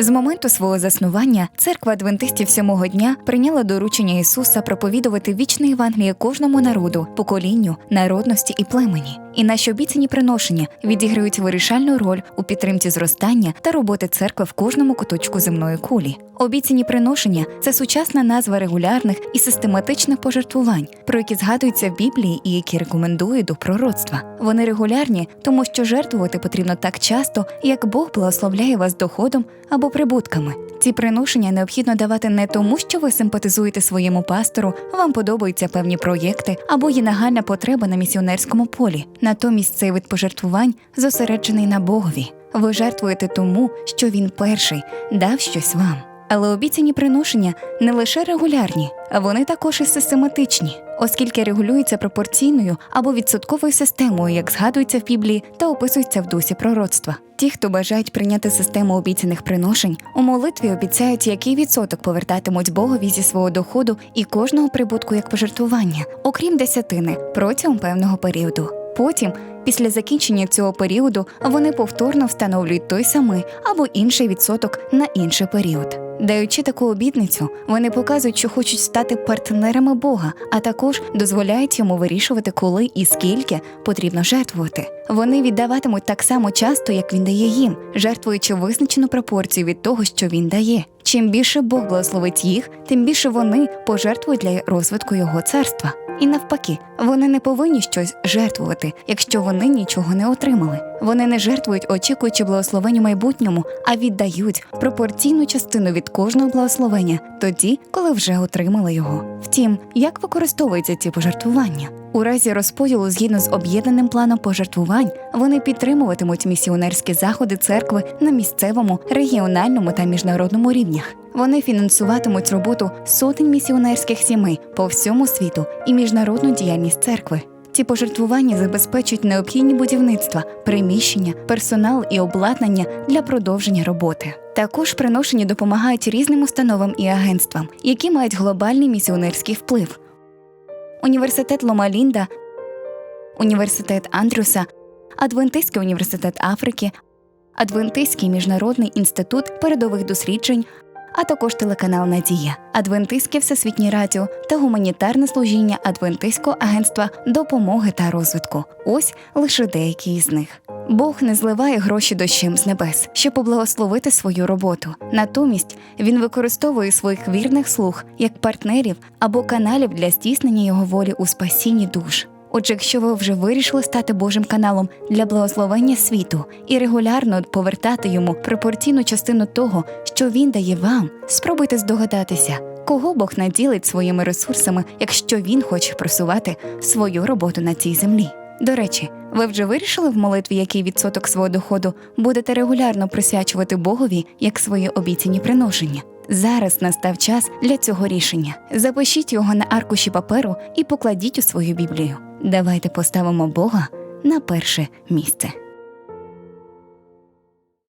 З моменту свого заснування церква адвентистів сьомого дня прийняла доручення Ісуса проповідувати вічне Євангеліє кожному народу, поколінню, народності і племені. І наші обіцяні приношення відіграють вирішальну роль у підтримці зростання та роботи церкви в кожному куточку земної кулі. Обіцяні приношення це сучасна назва регулярних і систематичних пожертвувань, про які згадуються в Біблії і які рекомендують до пророцтва. Вони регулярні, тому що жертвувати потрібно так часто, як Бог благословляє вас доходом або прибутками. Ці приношення необхідно давати не тому, що ви симпатизуєте своєму пастору, вам подобаються певні проєкти або є нагальна потреба на місіонерському полі. Натомість цей вид пожертвувань зосереджений на Богові. Ви жертвуєте тому, що він перший дав щось вам. Але обіцяні приношення не лише регулярні, а вони також і систематичні, оскільки регулюються пропорційною або відсотковою системою, як згадується в Біблії та описується в дусі пророцтва. Ті, хто бажають прийняти систему обіцяних приношень, у молитві обіцяють, який відсоток повертатимуть Богові зі свого доходу і кожного прибутку як пожертвування, окрім десятини, протягом певного періоду. Потім, після закінчення цього періоду, вони повторно встановлюють той самий або інший відсоток на інший період. Даючи таку обітницю, вони показують, що хочуть стати партнерами Бога, а також дозволяють йому вирішувати, коли і скільки потрібно жертвувати. Вони віддаватимуть так само часто, як він дає їм, жертвуючи визначену пропорцію від того, що він дає. Чим більше Бог благословить їх, тим більше вони пожертвують для розвитку його царства. І навпаки, вони не повинні щось жертвувати, якщо вони нічого не отримали. Вони не жертвують, очікуючи благословень у майбутньому, а віддають пропорційну частину від кожного благословення тоді, коли вже отримали його. Втім, як використовуються ці пожертвування? У разі розподілу згідно з об'єднаним планом пожертвувань, вони підтримуватимуть місіонерські заходи церкви на місцевому, регіональному та міжнародному рівнях. Вони фінансуватимуть роботу сотень місіонерських сімей по всьому світу і міжнародну діяльність церкви. Ці пожертвування забезпечують необхідні будівництва, приміщення, персонал і обладнання для продовження роботи. Також приношені допомагають різним установам і агентствам, які мають глобальний місіонерський вплив. Університет Ломалінда, Університет Андрюса, Адвентистський університет Африки, Адвентистський міжнародний інститут передових досліджень, а також телеканал Надія, Адвентистське всесвітнє радіо та гуманітарне служіння Адвентистського агентства допомоги та розвитку. Ось лише деякі із них. Бог не зливає гроші дощем з небес, щоб поблагословити свою роботу. Натомість він використовує своїх вірних слуг як партнерів або каналів для здійснення його волі у спасінні душ. Отже, якщо ви вже вирішили стати Божим каналом для благословення світу і регулярно повертати йому пропорційну частину того, що він дає вам, спробуйте здогадатися, кого Бог наділить своїми ресурсами, якщо він хоче просувати свою роботу на цій землі. До речі, ви вже вирішили в молитві, який відсоток свого доходу будете регулярно присвячувати Богові як свої обіцяні приношення. Зараз настав час для цього рішення. Запишіть його на аркуші паперу і покладіть у свою Біблію. Давайте поставимо Бога на перше місце.